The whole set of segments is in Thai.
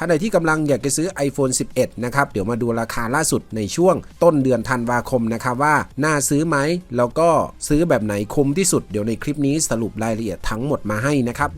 ท่านใดที่กำลังอยากจะซื้อ iPhone 11 นะครับ เดี๋ยวมาดูราคาล่าสุดในช่วงต้นเดือนธันวาคมนะครับว่า น่าซื้อไหม แล้วก็ซื้อแบบไหนคุ้มที่สุด เดี๋ยวในคลิปนี้สรุปรายละเอียดทั้งหมดมาให้นะครับ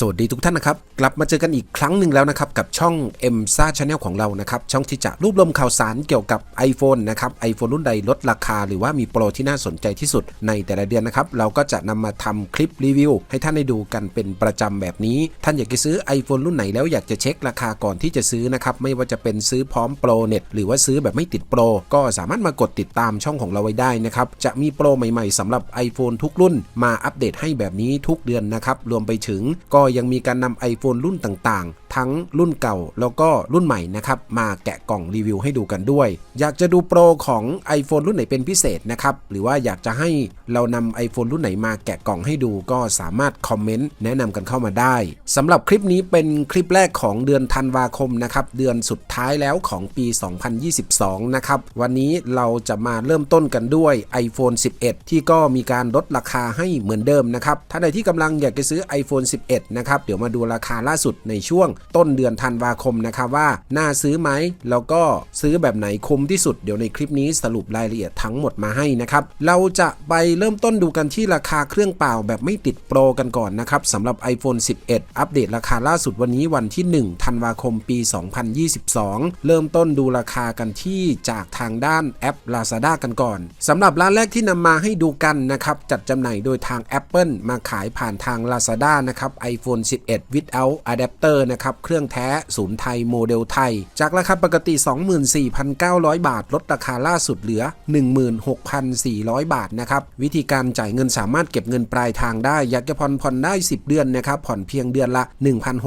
สวัสดีทุกท่านนะครับ กลับมาเจอกันอีกครั้งหนึ่งแล้วนะครับ กับช่อง m s a Channel ของเรานะครับ ช่องที่จะรวบรวมข่าวสารเกี่ยวกับ iPhone นะครับ iPhone รุ่นใดลดราคา หรือว่ามีโปรที่น่าสนใจที่สุดในแต่ละเดือนนะครับ เราก็จะนำมาทำคลิปรีวิว ให้ท่านได้ดูกันเป็นประจำแบบนี้ ท่านอยากจะซื้อ iPhone รุ่นไหนแล้วอยากจะเช็คราคาก่อนที่จะซื้อนะครับไม่ว่าจะเป็นซื้อพร้อมโปรเน็ตหรือว่าซื้อแบบไม่ติดโปรก็สามารถมากดติดตามช่องของเราไว้ได้นะครับจะมีโปรใหม่ ๆสำหรับ iPhone ทุกรุ่น มาอัปเดตให้แบบนี้ทุกเดือนนะครับรวมไปถึงก็ยังมีการนำ iPhone รุ่นต่างๆ ทั้งรุ่นเก่าแล้วก็รุ่นใหม่นะครับ มาแกะกล่องรีวิวให้ดูกันด้วย อยากจะดูโปรของ iPhone รุ่นไหนเป็นพิเศษนะครับ หรือว่าอยากจะให้เรานำ iPhone รุ่นไหนมาแกะกล่องให้ดูก็สามารถคอมเมนต์แนะนำกันเข้ามาได้สำหรับคลิปนี้เป็นคลิปแรกของเดือนธันวาคมนะครับเดือนสุดท้ายแล้วของปี 2022 นะครับวันนี้เราจะมาเริ่มต้นกันด้วย iPhone 11 ที่ก็มีการลดราคาให้เหมือนเดิมนะครับท่านใดที่กำลังอยากจะซื้อ iPhone 11นะครับ เดี๋ยวมาดูราคาล่าสุดในช่วงต้นเดือนธันวาคมนะครับว่าน่าซื้อไหม แล้วก็ซื้อแบบไหนคุ้มที่สุด เดี๋ยวในคลิปนี้สรุปรายละเอียดทั้งหมดมาให้นะครับ เราจะไปเริ่มต้นดูกันที่ราคาเครื่องเปล่าแบบไม่ติดโปรกันก่อนนะครับสำหรับ iPhone 11 อัปเดตราคาล่าสุดวันนี้วันที่ 1 ธันวาคมปี 2022 เริ่มต้นดูราคากันที่จากทางด้านแอป Lazada กันก่อนสำหรับร้านแรกที่นำมาให้ดูกันนะครับจัดจำหน่ายโดยทาง Apple มาขายผ่านทาง Lazada นะครับ iPhone 11 without adapter นะครับ เครื่องแท้ศูนย์ไทยโมเดลไทย จากราคาปกติ 24,900 บาท ลดราคาล่าสุดเหลือ 16,400 บาทนะครับ วิธีการจ่ายเงินสามารถเก็บเงินปลายทางได้ อยากจะผ่อนผ่อนได้ 10 เดือนนะครับ ผ่อนเพียงเดือนละ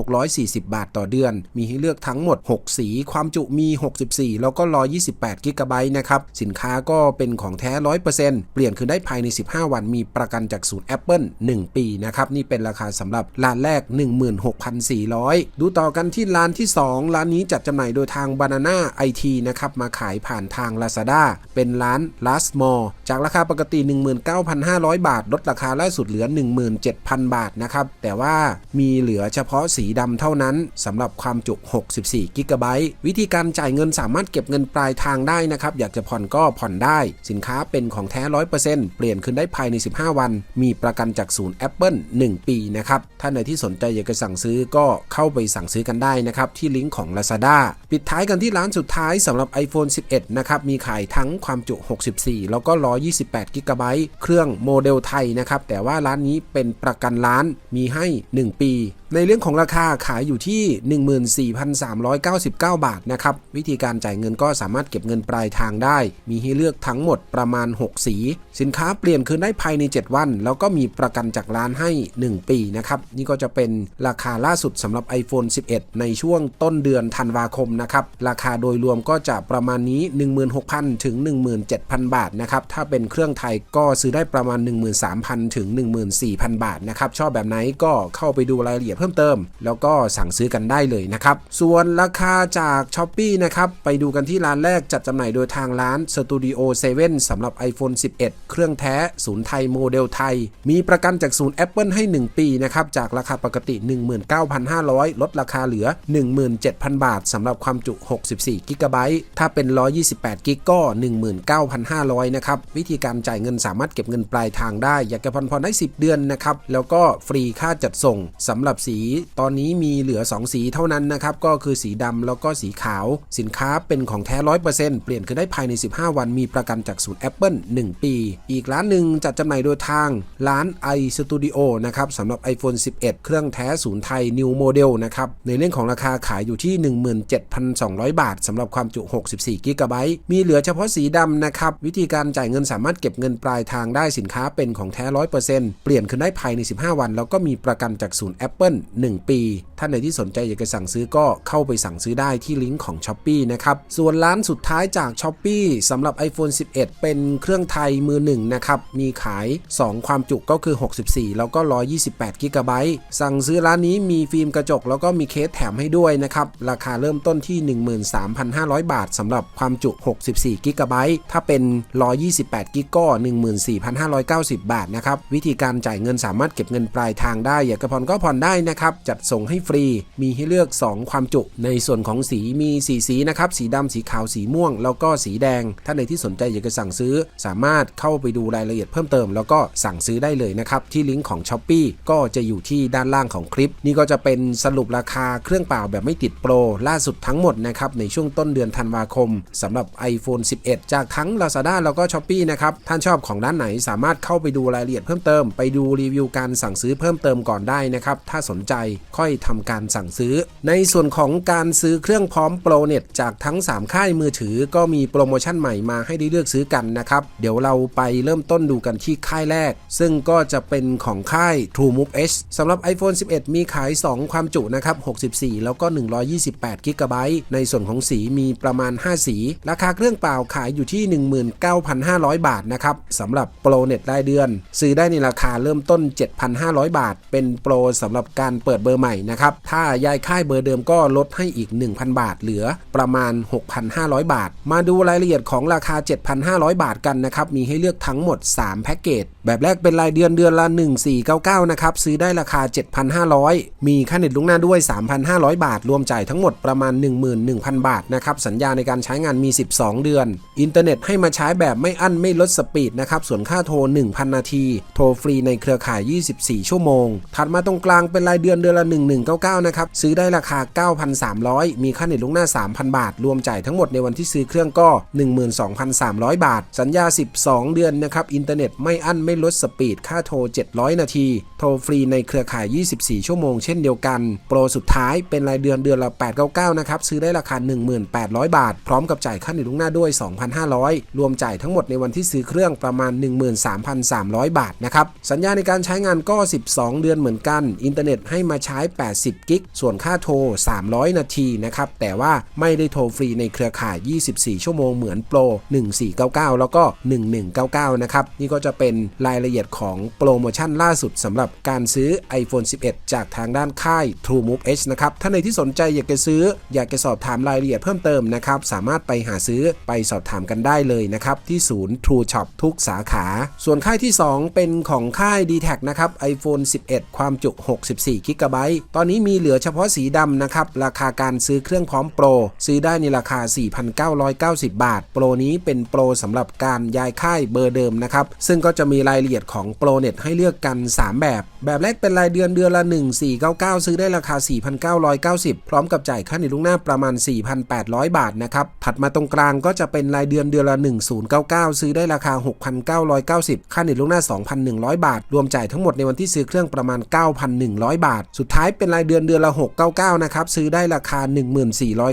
1,640 บาทต่อเดือน มีให้เลือกทั้งหมด 6 สี ความจุมี 64 แล้วก็ 128 กิกะไบต์นะครับ สินค้าก็เป็นของแท้ 100%เปลี่ยนคืนได้ภายใน 15 วัน มีประกันจากศูนย์ Apple 1 ปีนะครับ นี่เป็นราคาสำหรับร้านแรกรก 16,400 ดูต่อกันที่ร้านที่ 2 ร้านนี้จัดจำหน่ายโดยทาง Banana IT นะครับมาขายผ่านทาง Lazada เป็นร้าน Last Mall จากราคาปกติ 19,500 บาท ลดราคาล่าสุดเหลือ 17,000 บาทนะครับแต่ว่ามีเหลือเฉพาะสีดำเท่านั้นสำหรับความจุ 64กิกะไบต์วิธีการจ่ายเงินสามารถเก็บเงินปลายทางได้นะครับอยากจะผ่อนก็ผ่อนได้ สินค้าเป็นของแท้ 100%เปลี่ยนคืนได้ภายใน 15 วัน มีประกันจากศูนย์ Apple 1 ปีนะครับท่านใดที่สนใจอยากจะสั่งซื้อก็เข้าไปสั่งซื้อกันได้นะครับที่ลิงก์ของ Lazada ปิดท้ายกันที่ร้านสุดท้ายสำหรับ iPhone 11 นะครับมีขายทั้งความจุ 64 แล้วก็ 128กิกะไบต์เครื่องโมเดลไทยนะครับแต่ว่าร้านนี้เป็นประกันร้านมีให้ 1 ปี ในเรื่องของราคาขายอยู่ที่ 14,399 บาทนะครับ วิธีการจ่ายเงินก็สามารถเก็บเงินปลายทางได้ มีให้เลือกทั้งหมดประมาณ 6 สี สินค้าเปลี่ยนคืนได้ภายใน 7 วัน แล้วก็มีประกันจากร้านให้ 1 ปีนะครับ นี่ก็จะเป็นราคาล่าสุดสำหรับ iPhone 11 ในช่วงต้นเดือนธันวาคมนะครับ ราคาโดยรวมก็จะประมาณนี้ 16,000 ถึง 17,000 บาทนะครับ ถ้าเป็นเครื่องไทยก็ซื้อได้ประมาณ 13,000 ถึง 14,000 บาทนะครับ ชอบแบบไหนก็เข้าไปดูรายละเอียดเพิ่มเติม แล้วก็สั่งซื้อกันได้เลยนะครับ ส่วนราคาจาก s h อ p e e นะครับไปดูกันที่ร้านแรกจัดจำหน่ายโดยทางร้าน Studio 7สำหรับ iPhone 11 เครื่องแท้ศูนย์ไทยโมเดลไทย มีประกันจากศูนย์ Apple ให้ 1 ปีนะครับจากราคาปกติ 19,500 ลดราคาเหลือ 17,000 บาทสำหรับความจุ 64กิกะไบต์ถ้าเป็น 128กิกก็ 19,500 นะครับ วิธีการจ่ายเงินสามารถเก็บเงินปลายทางได้ อยากจะผ่อนผ่อนได้ 10 เดือนนะครับ แล้วก็ฟรีค่าจัดส่งสำหรับสีตอนนี้มีเหลือ 2 สีเท่านั้นนะครับ ก็คือสีดำแล้วก็สีขาว สินค้าเป็นของแท้100%เปอร์เซ็นต์เปลี่ยนคือได้ภายใน 15 วันมีประกันจากศูนย์ Apple 1 ปี อีกร้านหนึ่งจัดจำหน่ายโดยทางร้าน iStudio นะครับสำหรับ iPhone 11 เครื่องแท้ศูนย์ไทย New Model นะครับ ในเรื่องของราคาขายอยู่ที่ 17,200 บาทสำหรับความจุ 64 กิกะไบต์มีเหลือเฉพาะสีดำนะครับ วิธีการจ่ายเงินสามารถเก็บเงินปลายทางได้สินค้าเป็นของแท้100%เปลี่ยนคืนได้ภายใน 15 วัน แล้วก็มีประกันจากศูนย์ Apple 1 ปี ท่านไหนที่สนใจอยากจะสั่งซื้อก็เข้าไปสั่งซื้อได้ที่ลิงก์ของ s h อ p e e นะครับ ส่วนร้านสุดท้ายจาก s h อ p e e สำหรับ iPhone 11 เป็นเครื่องไทยมือหนึ่งนะครับ มีขาย 2 ความจุก็คือ 64 แล้วก็ 128 g b สั่งซื้อร้านนี้มีฟิล์มกระจก แล้วก็มีเคสแถมให้ด้วยนะครับ ราคาเริ่มต้นที่ 13,500 บาทสำหรับความจุ 64 g b ถ้าเป็น 128 g ก็ 14,590 บาทนะครับ วิธีการจ่ายเงินสามารถเก็บเงินปลายทางได้ อยากจะผ่อนก็ผ่อนได้นะครับจัดส่งให้ฟรี มีให้เลือก 2 ความจุในส่วนของสีมี 4 สีนะครับสีดำสีขาวสีม่วง แล้วก็สีแดงท่าใดที่สนใจอยากจะสั่งซื้อ สามารถเข้าไปดูรายละเอียดเพิ่มเติม แล้วก็สั่งซื้อได้เลยนะครับที่ลิงก์ของ s h อ p e e ก็จะอยู่ที่ด้านล่างของคลิป นี่ก็จะเป็นสรุปราคาเครื่องเปล่าแบบไม่ติดโปรล่าสุดทั้งหมดนะครับในช่วงต้นเดือนธันวาคมสำหรับ iPhone 11 จากทั้ง Lazada แล้วก็ s h อ p e e นะครับท่านชอบของด้านไหนสามารถเข้าไปดูรายละเอียดเพิ่มเติม ไปดูรีวิวการสั่งซื้อเพิ่มเติมก่อนได้นะครับถ้าสนใจค่อยทำการสั่งซื้อ ในส่วนของการซื้อเครื่องพร้อมโปรเน็ตจากทั้ง 3 ค่ายมือถือก็มีโปรโมชั่นใหม่มาให้ได้เลือกซื้อกันนะครับ เดี๋ยวเราไปเริ่มต้นดูกันที่ค่ายแรก ซึ่งก็จะเป็นของค่าย TrueMove H สำหรับ iPhone 11 มีขาย 2 ความจุนะครับ 64 แล้วก็ 128 g b ในส่วนของสีมีประมาณ 5 สี ราคาเครื่องเปล่าขายอยู่ที่ 19,500 บาทนะครับสำหรับโปรเน็ตรายเดือน ซื้อได้ในราคาเริ่มต้น 7,500 บาท เป็นโปรสำหรับการเปิดเบอร์ใหม่นะครับ ถ้าย้ายค่ายเบอร์เดิมก็ลดให้อีก 1,000 บาท เหลือประมาณ 6,500 บาท มาดูรายละเอียดของราคา 7,500 บาทกันนะครับ มีให้เลือกทั้งหมด 3 แพ็กเกจ แบบแรกเป็นรายเดือนเดือนละ 1499 นะครับ ซื้อได้ราคา 7,500 มีค่าเน็ตลุกหน้าด้วย 3,500 บาท รวมจ่ายทั้งหมดประมาณ 11,000 บาทนะครับ สัญญาในการใช้งานมี 12 เดือน อินเทอร์เน็ตให้มาใช้แบบไม่อั้นไม่ลดสปีดนะครับส่วนค่าโทร 1,000 นาที โทรฟรีในเครือข่าย 24 ชั่วโมง ถัดมาตรงกลางเป็นรายเดือนเดือนละ 1199 นะครับ ซื้อได้ราคา 9,300 มีค่าเน็ตลุกหน้า 3,000 บาท รวมจ่ายทั้งหมดในวันที่ซื้อเครื่องก็ 12,300 บาท สัญญา 12 เดือนนะครับ อินเทอร์เน็ตไม่อั้นไม่ลดสปีด ค่าโทร 700 นาที โทรฟรีในเครือข่าย 24 ชั่วโมงเช่นเดียวกัน โปรสุดท้ายเป็นรายเดือนเดือนละ 899 นะครับ ซื้อได้ราคา 1800บาท พร้อมกับจ่ายค่าเน็ตลุกหน้าด้วย 2,500 รวมจ่ายทั้งหมดในวันที่ซื้อเครื่องประมาณ 13,300 บาทนะครับ สัญญาในการใช้งานก็ 12 เดือนเหมือนกัน อินเทอร์เน็ตให้มาใช้ 80 กิก ส่วนค่าโทร 300 นาทีนะครับ แต่ว่าไม่ได้โทรฟรีในเครือข่าย 24 ชั่วโมงเหมือนโปร 1499 แล้วก็ 1199 นะครับ นี่ก็จะเป็นรายละเอียดของโปรโมชั่นล่าสุดสำหรับการซื้อ iPhone 11 จากทางด้านค่าย TrueMove H นะครับ ถ้าในที่สนใจอยากจะซื้อ อยากจะสอบถามรายละเอียดเพิ่มเติมนะครับ สามารถไปหาซื้อไปสอบถามกันได้เลยนะครับ ที่ศูนย์ True Shop ทุกสาขา ส่วนค่ายที่ 2 เป็นของค่าย d t แทนะครับ iPhone 11 ความจุ 64 g b ตอนนี้มีเหลือเฉพาะสีดำนะครับ ราคาการซื้อเครื่องพร้อมโปร ซื้อได้ในราคา 4,990 บาท โปรนี้เป็นโปรสำหรับการย้ายค่ายเบอร์เดิมนะครับ ซึ่งก็จะมีรายละเอียดของโปรเน็ตให้เลือกกัน 3 แบบ แบบแรกเป็นรายเดือนเดือนละ 1499 ซื้อได้ราคา 4,990 พร้อมกับจ่ายค่าเน็ตลุกหน้าประมาณ 4,800 บาทนะครับ ถัดมาตรงกลางก็จะเป็นรายเดือนเดือนละ 1099 ซื้อได้ราคา 6,990 ค่าเน็ตลุกหน้า 2,100 บาท รวมจ่ายทั้งหมดในวันที่ซื้อเครื่องประมาณ 9,100บาท สุดท้ายเป็นรายเดือนเดือนละ 699 นะครับ ซื้อได้ราคา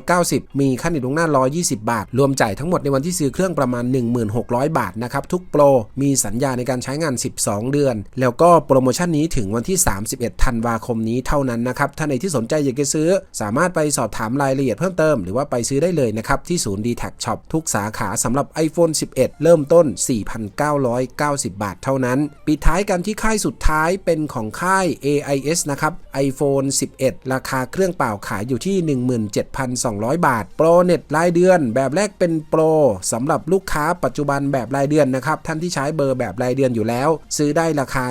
1490 มีค่าเน็ตลุกหน้า 120 บาท รวมจ่ายทั้งหมดในวันที่ซื้อเครื่องประมาณ 1600 บาทนะครับ ทุกโปร มีสัญญาในการใช้งาน 12 เดือน แล้วก็โปรโมชั่นนี้ถึงวันที่ 31 ธันวาคมนี้เท่านั้นนะครับ ถ้าในที่สนใจอยากจะซื้อ สามารถไปสอบถามรายละเอียดเพิ่มเติม หรือว่าไปซื้อได้เลยนะครับ ที่ศูนย์ d t แท Shop ทุกสาขาสำหรับ iPhone 11 เริ่มต้น 4,990 บาทเท่านั้น ปิดท้ายกันที่ค่ายสุดท้ายเป็นของค่าย AIS นะครับ iPhone 11 ราคาเครื่องเปล่าขายอยู่ที่ 17,200 บาท โปรเน็ตรายเดือน แบบแรกเป็นโปรสำหรับลูกค้าปัจจุบันแบบรายเดือนนะครับท่านที่ใช้เบอร์แบบรายเดือนอยู่แล้ว ซื้อได้ราคา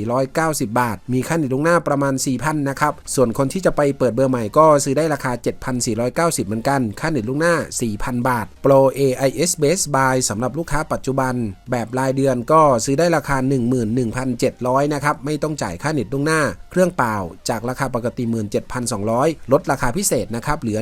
7,490 บาท มีค่าเน็ตลงหน้าประมาณ 4,000นะครับส่วนคนที่จะไปเปิดเบอร์ใหม่ก็ซื้อได้ราคา 7,490 เหมือนกัน ค่าเน็ตลุกหน้า 4,000 บาท โปร AIS Base Buy สำหรับลูกค้าปัจจุบัน แบบรายเดือนก็ซื้อได้ราคา 11,700นะครับไม่ต้องจ่ายค่าเน็ตลุกหน้าเครื่องเปล่า จากราคาปกติ 17,200 ลดราคาพิเศษนะครับ เหลือ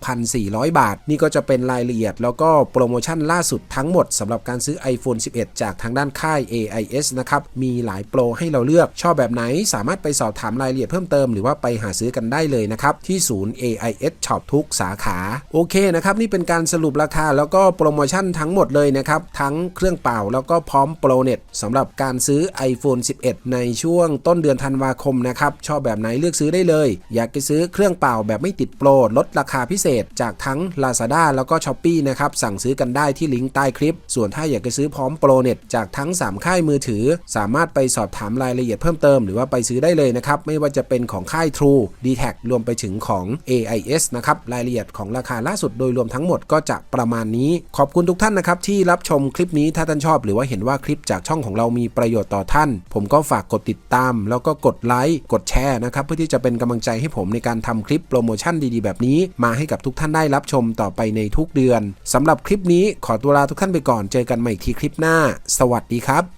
16,400 บาท นี่ก็จะเป็นรายละเอียด แล้วก็โปรโมชั่นล่าสุดทั้งหมดสำหรับการซื้อ iPhone 11 จากทางด้านค่าย AIS นะครับ มีหลายโปรให้เราเลือก ชอบแบบไหนสามารถไปสอบถามรายละเอียดเพิ่มเติมหรือว่าไปหาซื้อกันได้เลยนะครับ ที่ศูนย์ AIS Shop ทุกสาขา โอเคนะครับ นี่เป็นการสรุปราคาแล้วก็โปรโมชั่นทั้งหมดเลยนะครับ ทั้งเครื่องเป่าแล้วก็พร้อมโปรเน็ตสำหรับการซื้อ iPhone 11 ในช่วงต้นเดือนธันวาคมนะครับ ชอบแบบไหนเลือกซื้อได้เลย อยากจะซื้อเครื่องเป่าแบบไม่ติดโปรลดราคาพิเศษ จากทั้ง Lazada แล้วก็ s h อ p e e นะครับ สั่งซื้อกันได้ที่ลิงก์ใต้คลิป ส่วนถ้าอยากจะซื้อพร้อมโปรเน็ตจากทั้ง 3 ค่ายมือถือ สามารถไปสอบถามรายละเอียดเพิ่มเติมหรือว่าไปซื้อได้เลยนะครับ ไม่ว่าจะเป็นของค่าย True d t a c รวมไปถึงของ AIS นะครับรายละเอียดของราคาล่าสุดโดยรวมทั้งหมดก็จะประมาณนี้ ขอบคุณทุกท่านนะครับที่รับชมคลิปนี้ถ้าท่านชอบ หรือว่าเห็นว่าคลิปจากช่องของเรามีประโยชน์ต่อท่าน ผมก็ฝากกดติดตาม แล้วก็กดไลค์กดแชร์นะครับ เพื่อที่จะเป็นกำลังใจให้ผมในการทำคลิปโปรโมชั่นดีๆ แบบนี้ มาให้กับทุกท่านได้รับชมต่อไปในทุกเดือนสำหรับคลิปนี้ขอตัวลาทุกท่านไปก่อนเจอกันใหม่อีกทีคลิปหน้า สวัสดีครับ